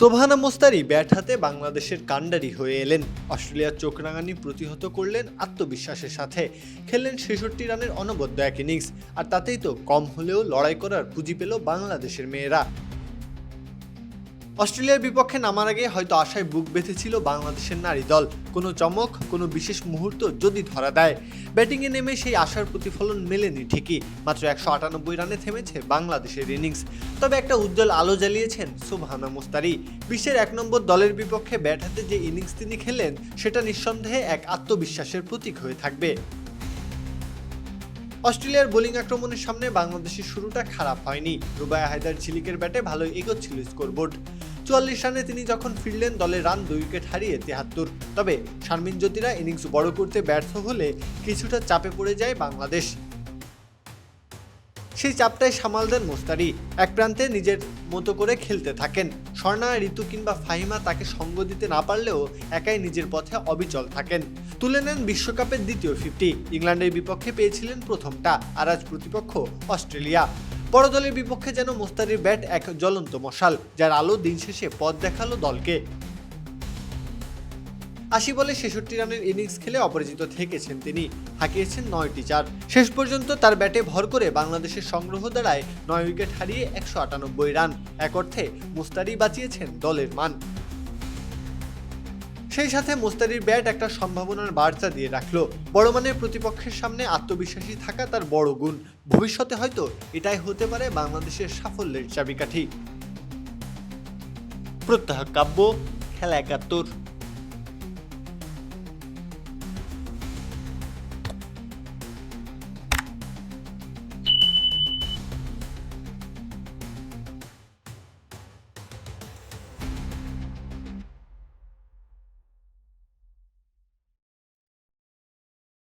Sobhana Mostari bat হাতে বাংলাদেশের কাণ্ডারি হয়ে এলেন। অস্ট্রেলিয়ার চোখ রাঙানি প্রতিহত করলেন আত্মবিশ্বাসের সাথে। খেললেন ছেষট্টি রানের অনবদ্য এক ইনিংস, আর তাতেই তো কম হলেও লড়াই করার পুঁজি পেল বাংলাদেশের মেয়েরা। অস্ট্রেলিয়ার বিপক্ষে নামার আগে হয়তো আশায় বুক বেঁধেছিল বাংলাদেশের নারী দল। কোনো চমক, কোনো বিশেষ মুহূর্ত যদি ধরা দেয়। ব্যাটিংয়ে নেমে সেই আশার প্রতিফলন মেলেনি ঠিকই। মাত্র একশো আটানব্বই রানে থেমেছে বাংলাদেশের ইনিংস। তবে একটা উজ্জ্বল আলো জ্বালিয়েছেন সুবহানা মুস্তারি। বিশ্বের এক নম্বর দলের বিপক্ষে ব্যাট হাতে যে ইনিংস তিনি খেলেন সেটা নিঃসন্দেহে এক আত্মবিশ্বাসের প্রতীক হয়ে থাকবে। অস্ট্রেলিয়ার বোলিং আক্রমণের সামনে বাংলাদেশের শুরুটা খারাপ হয়নি। রুবায়া হায়দার ঝিলিকের ব্যাটে ভালোই এগোচ্ছিল স্কোরবোর্ড। চুয়াল্লিশ রানে তিনি যখন ফিরলেন, দলের রান দুই উইকেট হারিয়ে তেহাত্তর। তবে শারমিন জ্যোতিরা ইনিংস বড় করতে ব্যর্থ হলে কিছুটা চাপে পড়ে যায় বাংলাদেশ। সেই চাপটাই সামাল দেন মোস্তারি। এক প্রান্তে নিজের মতো করে খেলতে থাকেন। স্বর্ণা, ঋতু কিংবা ফাহিমা তাকে সঙ্গ দিতে না পারলেও একাই নিজের পথে অবিচল থাকেন। তুলে নেন বিশ্বকাপের দ্বিতীয় ফিফটি। ইংল্যান্ডের বিপক্ষে পেয়েছিলেন প্রথমটা। আর আজ প্রতিপক্ষ অস্ট্রেলিয়া। বড় দলের বিপক্ষে যেন মোস্তারির ব্যাট এক জ্বলন্ত মশাল, যার আলো দিন শেষে পথ দেখাল দলকে। আশি বলে ছেষট্টি রানের ইনিংস খেলে অপরাজিত থেকেছেন তিনি, হাঁকিয়েছেন নয়টি চার। শেষ পর্যন্ত তার ব্যাটে ভর করে বাংলাদেশের সংগ্রহ দ্বারায় নয় উইকেট হারিয়ে একশো আটানব্বই রান। এক অর্থে মুস্তারি বাঁচিয়েছেন দলের মান। সেই সাথে মোস্তারির ব্যাট একটা সম্ভাবনার বার্তা দিয়ে রাখল। বড় মানের প্রতিপক্ষের সামনে আত্মবিশ্বাসী থাকা তার বড় গুণ। ভবিষ্যতে হয়তো এটাই হতে পারে বাংলাদেশের সাফল্যের চাবিকাঠি। প্রত্যাহ কাব্য, খেলা একাত্তর।